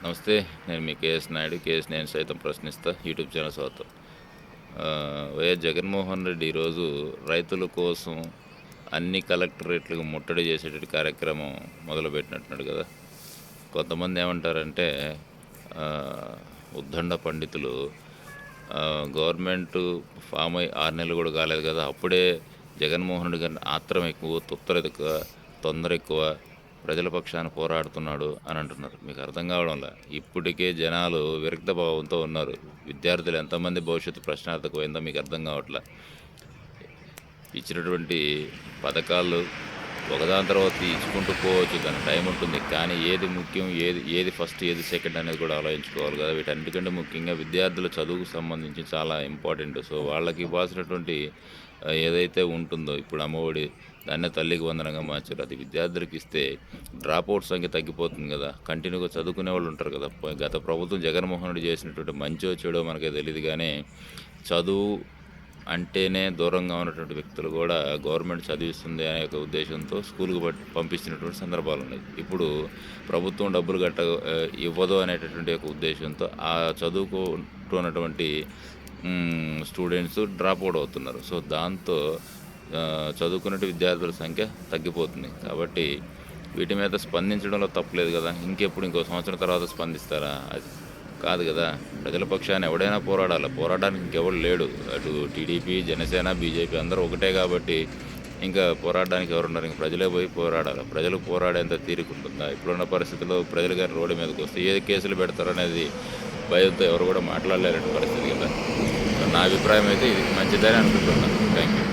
నమస్తే నేను మీ KS Naidu. KS నేను సైతం ప్రశ్నిస్తా. యూట్యూబ్ ఛానల్ స్వాతం వైఎస్ జగన్మోహన్ రెడ్డి ఈరోజు రైతుల కోసం అన్ని కలెక్టరేట్లకు ముట్టడి చేసేటువంటి కార్యక్రమం మొదలుపెట్టినట్టున్నాడు కదా. కొంతమంది ఏమంటారంటే ఉద్దండ పండితులు గవర్నమెంట్ ఫామ్ అయ్యి ఆరు నెలలు కూడా కాలేదు కదా. అప్పుడే జగన్మోహన్ రెడ్డి గారిని ఆత్రం ఎక్కువ తొత్తర ఎక్కువ తొందర ఎక్కువ ప్రజల పక్షాన పోరాడుతున్నాడు అని అంటున్నారు. మీకు అర్థం కావడంలా ఇప్పటికే జనాలు విరక్త భావంతో ఉన్నారు. విద్యార్థులు ఎంతమంది భవిష్యత్తు ప్రశ్నార్థకమైందో మీకు అర్థం కావట్లే. ఇచ్చినటువంటి పథకాలు ఒకదాని తర్వాత ఇచ్చుకుంటూ పోవచ్చు దానికి టైం ఉంటుంది. కానీ ఏది ముఖ్యం ఏది ఏది ఫస్ట్ ఏది సెకండ్ అనేది కూడా ఆలోచించుకోవాలి కదా. వీటన్నిటికంటే ముఖ్యంగా విద్యార్థుల చదువుకు సంబంధించి చాలా ఇంపార్టెంట్ సో వాళ్ళకి ఇవ్వాల్సినటువంటి ఏదైతే ఉంటుందో ఇప్పుడు అమ్మఒడి దాన్నే తల్లికి వందనంగా మార్చారు. అది విద్యార్థులకు ఇస్తే డ్రాప్ అవుట్ సంఖ్య తగ్గిపోతుంది కదా. కంటిన్యూగా చదువుకునే వాళ్ళు ఉంటారు కదా. గత ప్రభుత్వం జగన్మోహన్ రెడ్డి చేసినటువంటి మంచో చెడో మనకే తెలియదు కానీ చదువు అంటేనే దూరంగా ఉన్నటువంటి వ్యక్తులు కూడా గవర్నమెంట్ చదివిస్తుంది అనే ఒక ఉద్దేశంతో స్కూల్కి పట్టి పంపిస్తున్నటువంటి సందర్భాలు ఉన్నాయి. ఇప్పుడు ప్రభుత్వం డబ్బులు కట్ట ఇవ్వదు అనేటటువంటి ఒక ఉద్దేశంతో ఆ చదువుకుంటున్నటువంటి స్టూడెంట్స్ డ్రాప్ అవుట్ అవుతున్నారు. సో దాంతో ఆ, చదువుకునే విద్యార్థుల సంఖ్య తగ్గిపోతుంది. కాబట్టి వీటి మీద స్పందించడంలో తప్పలేదు కదా. ఇంకెప్పుడు ఇంకో సంవత్సరం తర్వాత స్పందిస్తారా? అది కాదు కదా. ప్రజల పక్షాన్ని ఎవడైనా పోరాడాలి. పోరాడడానికి ఇంకెవడు లేడు. అటు టీడీపీ జనసేన బీజేపీ అందరూ ఒకటే కాబట్టి ఇంకా పోరాడడానికి ఎవరున్నారు ఇంకా ప్రజలే పోయి పోరాడాలి. ప్రజలు పోరాడేంత తీరుకుంటుందా ఇప్పుడున్న పరిస్థితుల్లో ప్రజలు గారి రోడ్డు మీదకి వస్తే ఏ కేసులు పెడతారనేది భయంతో ఎవరు కూడా మాట్లాడలేని పరిస్థితి కదా. నా అభిప్రాయం అయితే ఇది. మంచిదని అనుకుంటున్నాను. Thank you